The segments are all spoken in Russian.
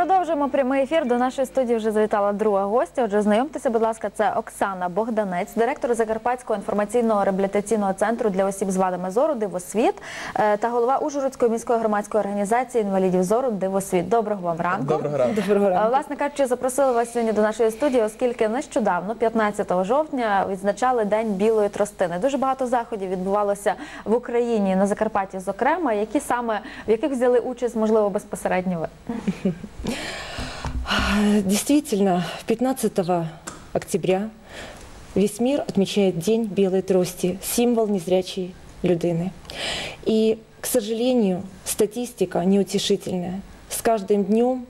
Продовжуємо прямий ефір. До нашої студії вже завітала друга гостя. Отже, знайомтеся, будь ласка, це Оксана Богданець, директор Закарпатського інформаційного реабілітаційного центру для осіб з вадами зору Дивосвіт е, та голова Ужгородської міської громадської організації інвалідів зору Дивосвіт. Доброго вам ранку. Доброго ранку. Доброго Е, ранку. Власне кажучи, запросили вас сьогодні до нашої студії, оскільки нещодавно, 15 жовтня, відзначали День білої тростини. Дуже багато заходів відбувалося в Україні на Закарпатті, зокрема, які саме в яких взяли участь, можливо, безпосередньо ви. Действительно, 15 октября весь мир отмечает День белой трости, символ незрячей людины. И, к сожалению, статистика неутешительная. С каждым днем,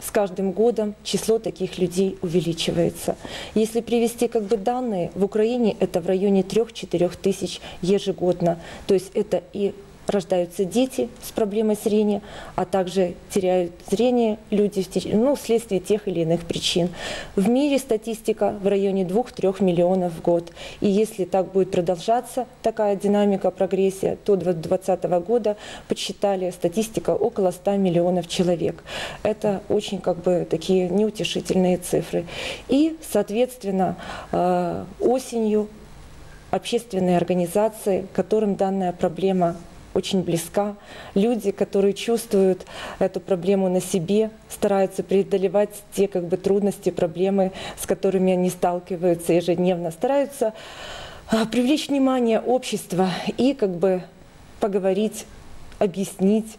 с каждым годом число таких людей увеличивается. Если привести как бы данные, в Украине это в районе 3-4 тысяч ежегодно. То есть это и рождаются дети с проблемой зрения, а также теряют зрение люди ну, вследствие тех или иных причин. В мире статистика в районе 2-3 миллионов в год. И если так будет продолжаться такая динамика, прогрессия, то до 2020 года подсчитали статистика около 100 миллионов человек. Это очень как бы такие неутешительные цифры. И, соответственно, э, осенью общественные организации, которым данная проблема очень близка. Люди, которые чувствуют эту проблему на себе, стараются преодолевать те как бы, трудности, проблемы, с которыми они сталкиваются ежедневно, стараются а, привлечь внимание общества и как бы поговорить, объяснить,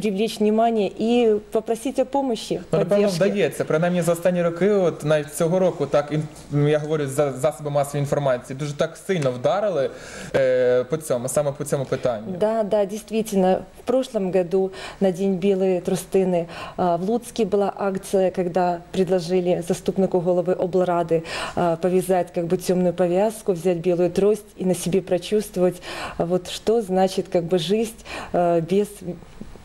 привлечь внимание и попросить о помощи, Ну, напевно, поддержки. вдається. Принаймні за останні роки, от навіть цього року, так ін- я говорю за засоби масової інформації, дуже так сильно вдарили е, по цьому, саме по цьому питанню. Да, да, действительно. В прошлом году на День белой трустыны а, в Луцке была акция, когда предложили заступнику головы облрады а, повязать как бы темную повязку, взять белую трость и на себе прочувствовать, а, вот что значит как бы жизнь а, без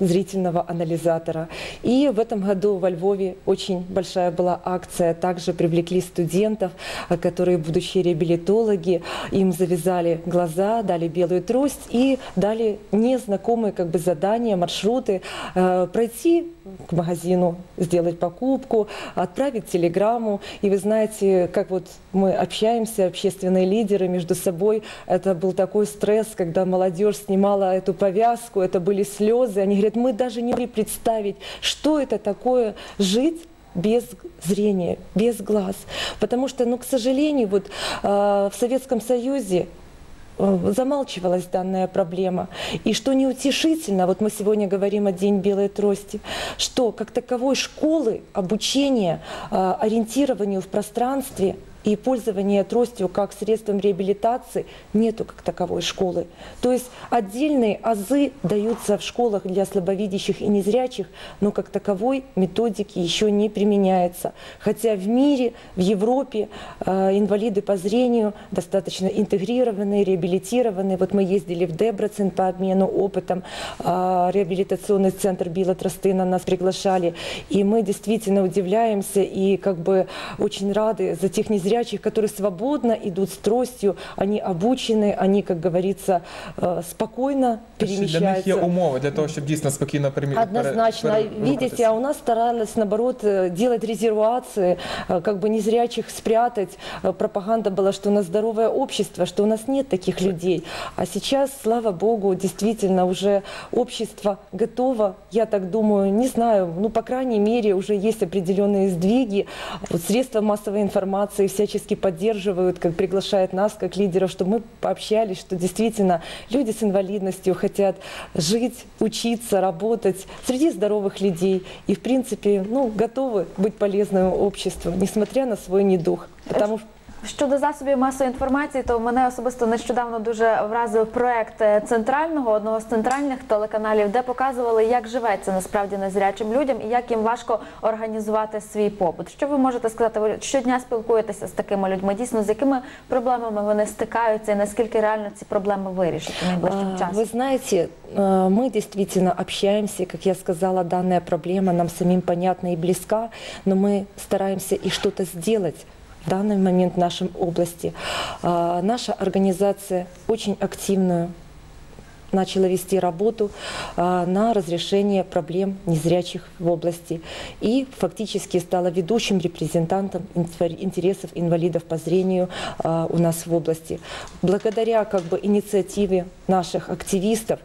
зрительного анализатора. И в этом году во Львове очень большая была акция. Также привлекли студентов, которые будущие реабилитологи. Им завязали глаза, дали белую трость и дали незнакомые как бы задания, маршруты. э, Пройти к магазину, сделать покупку, отправить телеграмму. И вы знаете, как вот мы общаемся, общественные лидеры между собой. Это был такой стресс, когда молодежь снимала эту повязку, это были слезы. Они говорят, мы даже не могли представить, что это такое жить без зрения, без глаз. Потому что, ну, к сожалению, вот э, в Советском Союзе замалчивалась данная проблема. И что неутешительно, вот мы сегодня говорим о День белой трости, что как таковой школы обучения э, ориентированию в пространстве и пользование тростью как средством реабилитации нету как таковой школы. То есть отдельные азы даются в школах для слабовидящих и незрячих, но как таковой методики еще не применяется. Хотя в мире, в Европе э, инвалиды по зрению достаточно интегрированные, реабилитированные. Вот мы ездили в Дебрецен по обмену опытом, э, реабилитационный центр Билла Тростына нас приглашали, и мы действительно удивляемся и как бы очень рады за тех незрячих, которые свободно идут с тростью, они обучены, они, как говорится, э, спокойно Що Для них є перемещаются. умови для того, щоб дійсно спокійно перемі... Однозначно. пере- пере- Видите, а у нас старались, наоборот, э, делать резервации, э, как бы незрячих спрятать. Э, Пропаганда была, что у нас здоровое общество, что у нас нет таких людей. А сейчас, слава богу, действительно уже общество готово, я так думаю, не знаю, ну, по крайней мере, уже есть определенные сдвиги. Вот средства массовой информации всячески поддерживают, как приглашают нас, как лидеров, чтобы мы пообщались, что действительно люди с инвалидностью хотят жить, учиться, работать среди здоровых людей и, в принципе, ну, готовы быть полезным обществу, несмотря на свой недуг. Потому что Щодо засобів масової інформації, то мене особисто нещодавно дуже вразив проект е, центрального одного з центральних телеканалів, де показували, як живеться насправді незрячим людям і як їм важко організувати свій побут. Що ви можете сказати? Ви щодня спілкуєтеся з такими людьми? Дійсно, з якими проблемами вони стикаються, і наскільки реально ці проблеми вирішити найближчим А, часом? Вы знаете, э, мы действительно общаемся, как я сказала, данная проблема нам самим понятна и близка, но мы стараемся и что-то сделать В данный момент в нашем области. А, Наша организация очень активную начала вести работу а, на разрешение проблем незрячих в области и фактически стала ведущим репрезентантом интересов инвалидов по зрению а, у нас в области. Благодаря как бы инициативе наших активистов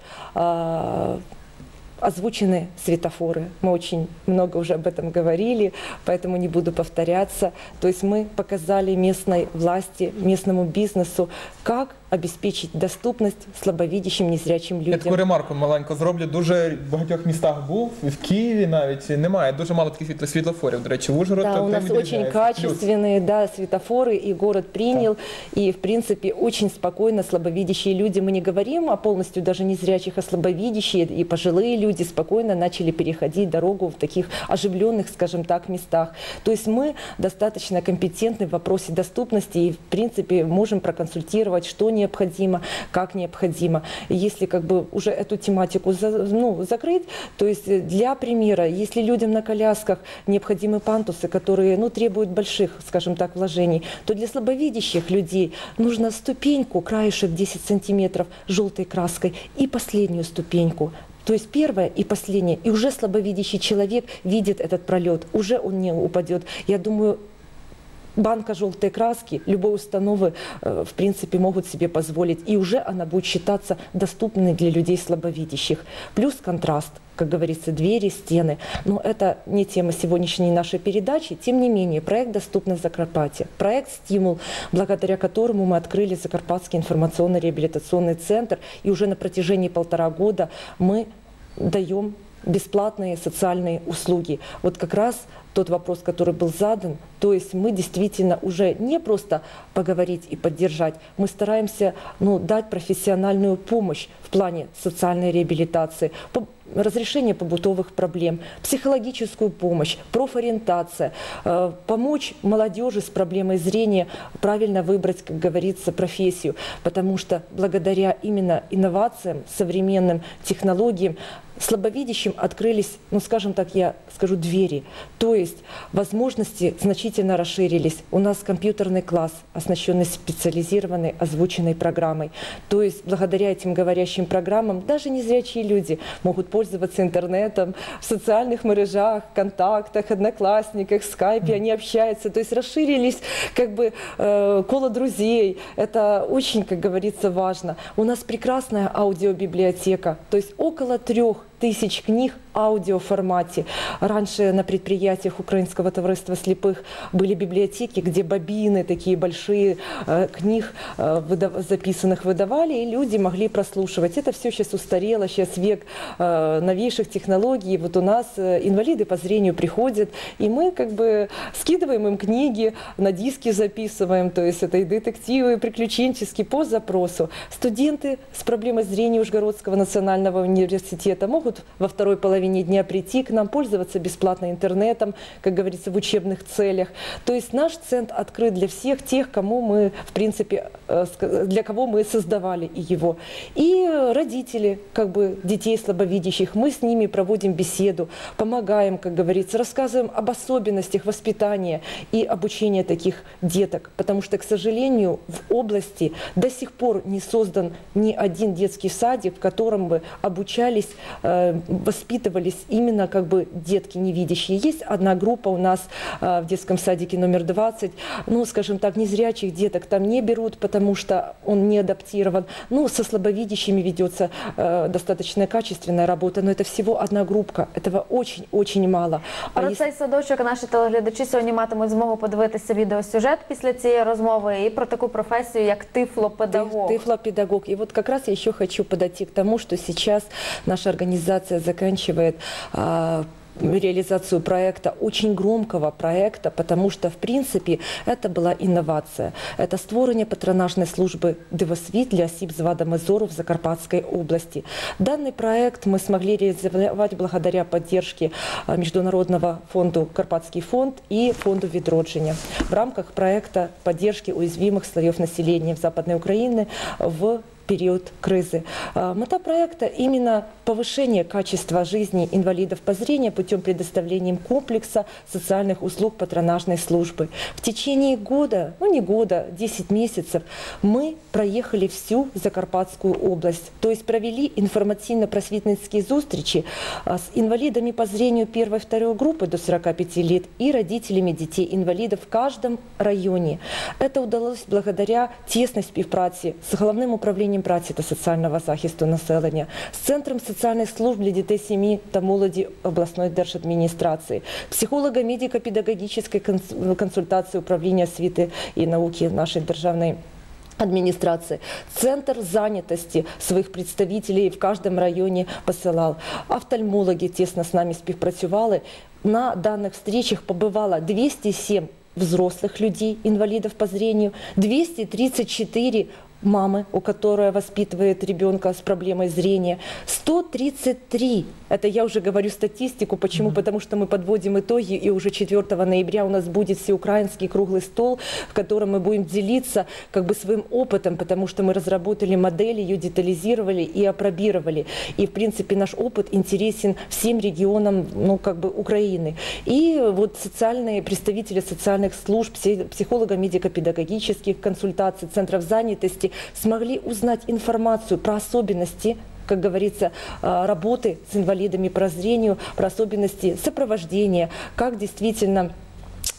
озвучены светофоры. Мы очень много уже об этом говорили, поэтому не буду повторяться. То есть мы показали местной власти, местному бизнесу, как обеспечить доступность слабовидящим, незрячим Я таку людям. ремарку маленько зроблю. Дуже в багатьох містах був, і в Києві навіть немає. Дуже мало таких світло- світлофорів. До речі, в Ужгород Да, то у тим нас очень відрізняється. Плюс. качественные да, светофоры, и город принял, и, в принципе, очень спокойно слабовидящие люди. Мы не говорим о полностью даже незрячих, а слабовидящие и пожилые люди спокойно начали переходить дорогу в таких оживленных, скажем так, местах. То есть мы достаточно компетентны в вопросе доступности и, в принципе, можем проконсультировать, что необходимо, как необходимо. Если как бы уже эту тематику ну, закрыть, то есть для примера, если людям на колясках необходимы пантусы, которые ну, требуют больших, скажем так, вложений, то для слабовидящих людей нужно ступеньку, краешек 10 сантиметров желтой краской и последнюю ступеньку. То есть первое и последнее. И уже слабовидящий человек видит этот пролет, уже он не упадет. Я думаю, банка желтой краски любой установы, э, в принципе, могут себе позволить. И уже она будет считаться доступной для людей слабовидящих. Плюс контраст, как говорится, двери, стены. Но это не тема сегодняшней нашей передачи. Тем не менее, проект «Доступность Закарпатья». Проект «Стимул», благодаря которому мы открыли Закарпатский информационно-реабилитационный центр. И уже на протяжении полтора года мы даем бесплатные социальные услуги. Вот как раз тот вопрос, который был задан, то есть мы действительно уже не просто поговорить и поддержать, мы стараемся ну, дать профессиональную помощь в плане социальной реабилитации, по- разрешения побытовых проблем, психологическую помощь, профориентация, э, помочь молодежи с проблемой зрения правильно выбрать, как говорится, профессию, потому что благодаря именно инновациям, современным технологиям, слабовидящим открылись, ну скажем так, я скажу, двери. То есть возможности значительно расширились. У нас компьютерный класс, оснащенный специализированной озвученной программой. То есть благодаря этим говорящим программам даже незрячие люди могут пользоваться интернетом в социальных мережах, контактах, одноклассниках, скайпе, они общаются. То есть расширились как бы э, коло друзей. Это очень, как говорится, важно. У нас прекрасная аудиобиблиотека, то есть около трех тысяч книг аудиоформате. Раньше на предприятиях Украинского товариства слепых были библиотеки, где бобины такие большие э, книг э, выдав- записанных выдавали, и люди могли прослушивать. Это все сейчас устарело, сейчас век э, новейших технологий. Вот у нас э, инвалиды по зрению приходят, и мы как бы скидываем им книги, на диски записываем, то есть это и детективы, и приключенческие по запросу. Студенты с проблемой зрения Ужгородского национального университета могут во второй половине дня прийти к нам, пользоваться бесплатно интернетом, как говорится, в учебных целях. То есть наш центр открыт для всех тех, кому мы, в принципе, э, для кого мы создавали его. И родители, как бы, детей слабовидящих, мы с ними проводим беседу, помогаем, как говорится, рассказываем об особенностях воспитания и обучения таких деток. Потому что, к сожалению, в области до сих пор не создан ни один детский садик, в котором бы обучались, э, воспитывались именно как бы детки невидящие. Есть одна группа у нас э, в детском садике номер 20, ну, скажем так, незрячих деток там не берут, потому что он не адаптирован. Ну, со слабовидящими ведется э, достаточно качественная работа, но это всего одна группка. Этого очень-очень мало. А Про если- цей садочок наші телеглядачі сьогодні матимуть змогу подивитися відеосюжет після цієї розмови і про таку професію, як тифлопедагог. Ты, тифлопедагог. И вот как раз я еще хочу подойти к тому, что сейчас наша организация заканчивает а, реализацию проекта, очень громкого проекта, потому что, в принципе, это была инновация. Это створение патронажной службы «Девосвіт» для осіб з вадами зору в Закарпатской области. Данный проект мы смогли реализовать благодаря поддержке а, Международного фонда «Карпатский фонд» и фонду «Відродження» в рамках проекта поддержки уязвимых слоев населения в Западной Украине в период кризы. А, Мета проекта именно повышение качества жизни инвалидов по зрению путем предоставления им комплекса социальных услуг патронажной службы. В течение года, ну не года, 10 месяцев мы проехали всю Закарпатскую область, то есть провели информативно-просветницкие зустрічи а, с инвалидами по зрению первой и второй группы до 45 лет и родителями детей-инвалидов в каждом районе. Это удалось благодаря тесной співпраці з головним управлінням праці та соціального захисту населення, з центром соціальних служб для дітей сім'ї та молоді обласної держадміністрації, психолого-медико-педагогічної конс- консультації управління освіти і науки нашої державної администрации. Центр занятости своих представителей в каждом районе посылал. Офтальмологи тесно с нами співпрацювали. На данных встречах побывало 207 взрослых людей, инвалидов по зрению, 234 мамы, у которой воспитывает ребенка с проблемой зрения, 133. Это я уже говорю статистику. Почему? Потому что мы подводим итоги, и уже 4 ноября у нас будет всеукраинский круглый стол, в котором мы будем делиться как бы своим опытом, потому что мы разработали модель, ее детализировали и опробировали. И, в принципе, наш опыт интересен всем регионам ну, как бы Украины. И вот социальные представители социальных служб, пси- психолого-медико-педагогических консультаций, центров занятости смогли узнать информацию про особенности как говорится, а, работы с инвалидами по зрению, про особенности сопровождения, как действительно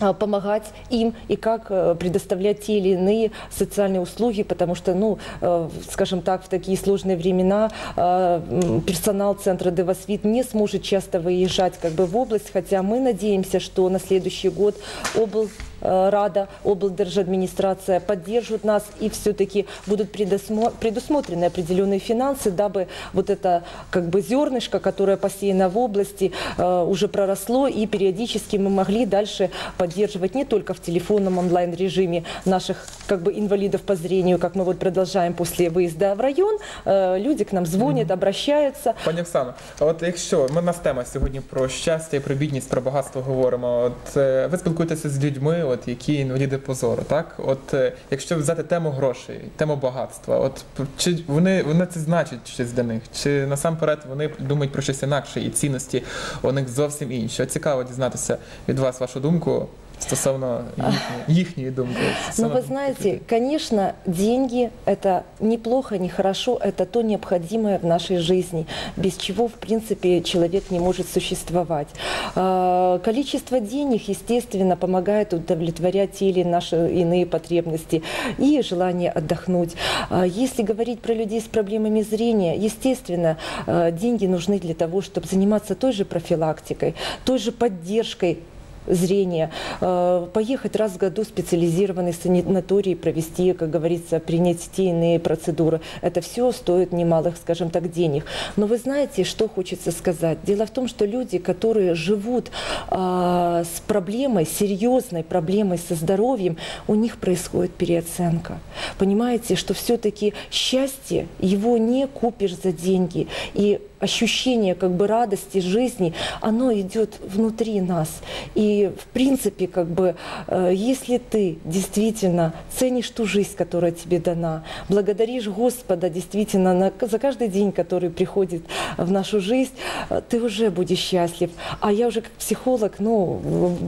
а, помогать им и как э, предоставлять те или иные социальные услуги, потому что, ну, э, скажем так, в такие сложные времена э, персонал центра Девосвит не сможет часто выезжать как бы в область, хотя мы надеемся, что на следующий год обл э, Рада, облдержадминистрация поддержат нас и все-таки будут предусмо- предусмотрены определенные финансы, дабы вот это как бы зернышко, которое посеяно в области, э, уже проросло и периодически мы могли дальше поддерживать не только в телефонном онлайн-режиме наших как бы инвалидов по зрению, как мы вот продолжаем после выезда в район, Э, люди к нам звонят, обращаются, Пані Оксано, а от якщо ми на тема сьогодні про щастя і про бідність, про багатство говоримо. От е, ви спілкуєтеся з людьми, от які інваліди позору, так? От е, якщо взяти тему грошей, тему багатства, от чи вони, вони це значить щось для них? Чи насамперед вони думають про щось інакше і цінності у них зовсім інші? Цікаво дізнатися від вас вашу думку стосовно їхньої, їхньої думки. Ну, стосовно вы знаете, конечно, деньги – это неплохо, не хорошо, это то необходимое в нашей жизни, без чего, в принципе, человек не может существовать. А, Количество денег, естественно, помогает удовлетворять те или наши иные потребности и желание отдохнуть. А Если говорить про людей с проблемами зрения, естественно, а, деньги нужны для того, чтобы заниматься той же профилактикой, той же поддержкой зрения, э, поехать раз в году в специализированный санаторий, провести, как говорится, принять те иные процедуры. Это все стоит немалых, скажем так, денег. Но вы знаете, что хочется сказать? Дело в том, что люди, которые живут а, с проблемой, серьезной проблемой со здоровьем, у них происходит переоценка. Понимаете, что все-таки счастье, его не купишь за деньги. И ощущение как бы радости жизни, оно идет внутри нас. И в принципе, как бы, э, если ты действительно ценишь ту жизнь, которая тебе дана, благодаришь Господа действительно на- за каждый день, который приходит в нашу жизнь, э, ты уже будешь счастлив. А я уже как психолог, ну,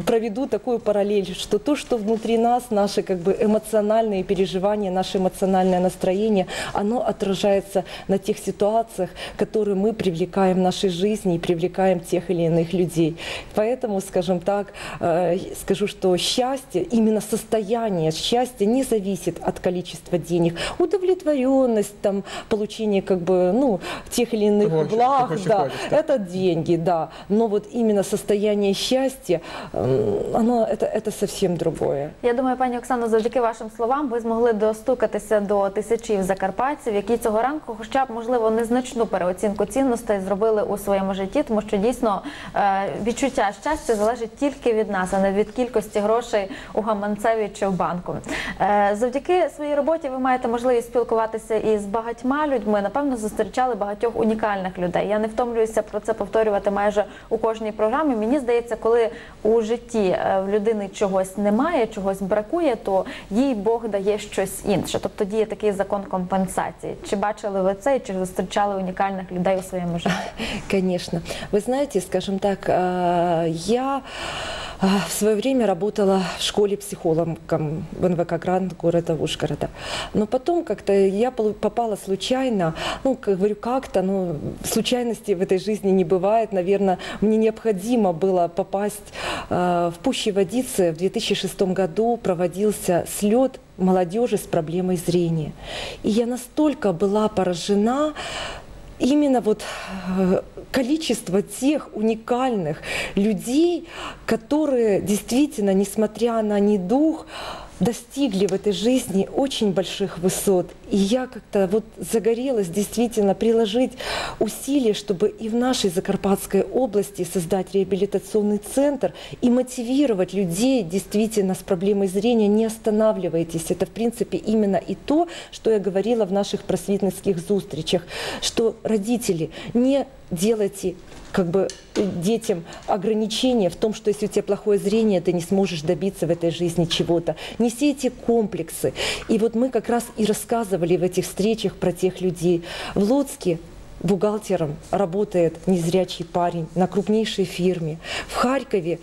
проведу такую параллель, что то, что внутри нас, наши как бы эмоциональные переживания, наше эмоциональное настроение, оно отражается на тех ситуациях, которые мы привлекаем в нашей жизни и привлекаем тех или иных людей. Поэтому, скажем так, э, скажу, что счастье, именно состояние счастья не зависит от количества денег. Удовлетворенность, там, получение как бы, ну, тех или иных Того, что- благ, того, что да, хочешь, да. это деньги, да. Но вот именно состояние счастья, м, оно, это, это совсем другое. Я думаю, пані Оксано, завдяки вашим словам, ви змогли достукатися до тисячів закарпатців, які цього ранку, хоча б можливо незначну переоцінку цінностей активностей зробили у своєму житті, тому що дійсно е, відчуття щастя залежить тільки від нас, а не від кількості грошей у гаманцеві чи в банку. Е, Завдяки своїй роботі ви маєте можливість спілкуватися із багатьма людьми. Напевно, зустрічали багатьох унікальних людей. Я не втомлююся про це повторювати майже у кожній програмі. Мені здається, коли у житті е, в людини чогось немає, чогось бракує, то їй Бог дає щось інше. Тобто діє такий закон компенсації. Чи бачили ви це, чи зустрічали унікальних людей у своєму житті? Конечно. Вы знаете, скажем так, э, я э, в свое время работала в школе психологом в НВК Гранд города Ужгорода. Но потом как-то я попала случайно, ну, как говорю, как-то, ну, случайностей в этой жизни не бывает. Наверное, мне необходимо было попасть э, в Пущей Водице. В 2006 году проводился слет молодежи с проблемой зрения. И я настолько была поражена именно вот э, количество тех уникальных людей, которые действительно, несмотря на недуг, достигли в этой жизни очень больших высот. И я как-то вот загорелась действительно приложить усилия, чтобы и в нашей Закарпатской области создать реабилитационный центр и мотивировать людей действительно с проблемой зрения. Не останавливайтесь. Это, в принципе, именно и то, что я говорила в наших просветницких зустричах, что родители, не делайте как бы э, детям ограничения в том, что если у тебя плохое зрение, ты не сможешь добиться в этой жизни чего-то. Не сейте комплексы. И вот мы как раз и рассказывали в этих встречах про тех людей. В Луцке бухгалтером работает незрячий парень на крупнейшей фирме. В Харькове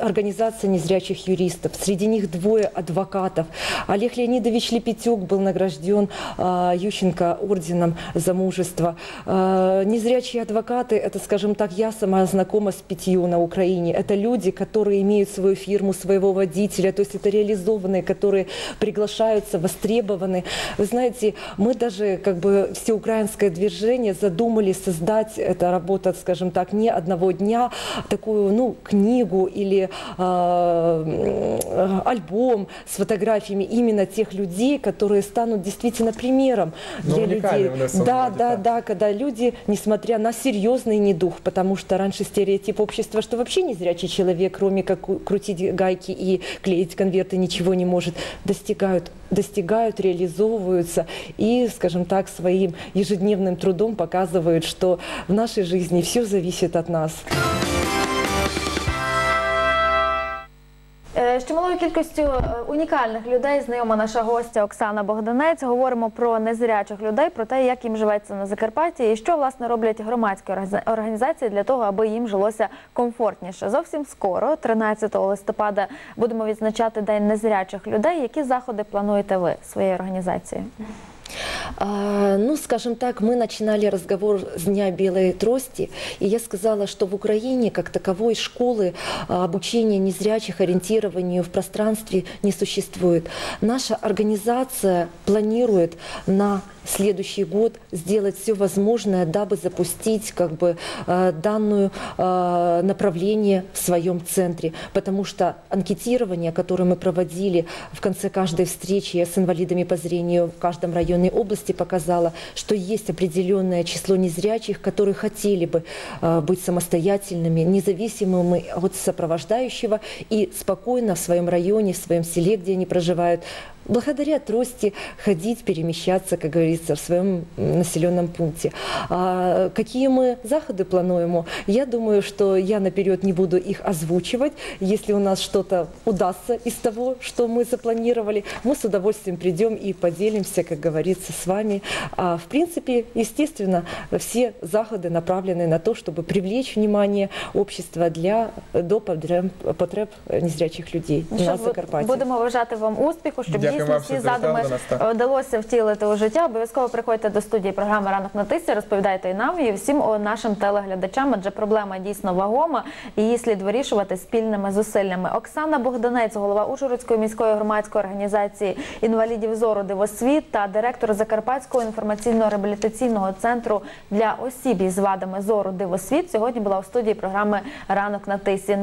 организация незрячих юристов. Среди них двое адвокатов. Олег Леонидович Лепетюк был награжден а, Ющенко орденом за мужество. А, незрячие адвокаты, это, скажем так, я сама знакома с пятью на Украине. Это люди, которые имеют свою фирму, своего водителя, то есть это реализованные, которые приглашаются, востребованы. Вы знаете, мы даже как бы всеукраинское движение задумали создать, это работа, скажем так, не одного дня, такую, ну, книгу или э, альбом с фотографиями именно тех людей, которые станут действительно примером Ну, для людей. Да, да, да. да, когда люди, несмотря на серьезный недух, потому что раньше стереотип общества, что вообще незрячий человек, кроме как крутить гайки и клеить конверты, ничего не может, достигают, достигают, реализовываются и, скажем так, своим ежедневным трудом показывают, что в нашей жизни все зависит от нас. З чималою кількістю е, унікальних людей знайома наша гостя Оксана Богданець. Говоримо про незрячих людей, про те, як їм живеться на Закарпатті, і що власне роблять громадські організа- організації для того, аби їм жилося комфортніше. Зовсім скоро, 13 листопада, будемо відзначати День незрячих людей. Які заходи плануєте ви своєю організацією? А, Ну, скажем так, мы начинали разговор с Дня Белой Трости, и я сказала, что в Украине как таковой школы а, обучения незрячих ориентированию в пространстве не существует. Наша организация планирует на следующий год сделать все возможное, дабы запустить как бы э, данную э, направление в своем центре, потому что анкетирование, которое мы проводили в конце каждой встречи с инвалидами по зрению в каждом районной области, показало, что есть определенное число незрячих, которые хотели бы э, быть самостоятельными, независимыми от сопровождающего и спокойно в своем районе, в своем селе, где они проживают, благодаря трости ходить, перемещаться, как говорится, в своем населенном пункте. А какие мы заходы плануем? Я думаю, что я наперед не буду их озвучивать. Если у нас что-то удастся из того, что мы запланировали, мы с удовольствием придем и поделимся, как говорится, с вами. А в принципе, естественно, все заходы направлены на то, чтобы привлечь внимание общества для до потреб, потреб незрячих людей Ну, на Закарпатті. Будемо вважати вам успіху, щоб Дякую дійсно всі задуми вдалося втілити у життя. Обов'язково приходьте до студії програми Ранок на тисі, розповідайте і нам, і всім нашим телеглядачам, адже проблема дійсно вагома, і її слід вирішувати спільними зусиллями. Оксана Богданець, голова Ужгородської міської громадської організації інвалідів зору Дивосвіт та директор Закарпатського інформаційно-реабілітаційного центру для осіб із вадами зору Дивосвіт, сьогодні була у студії програми Ранок на тисі.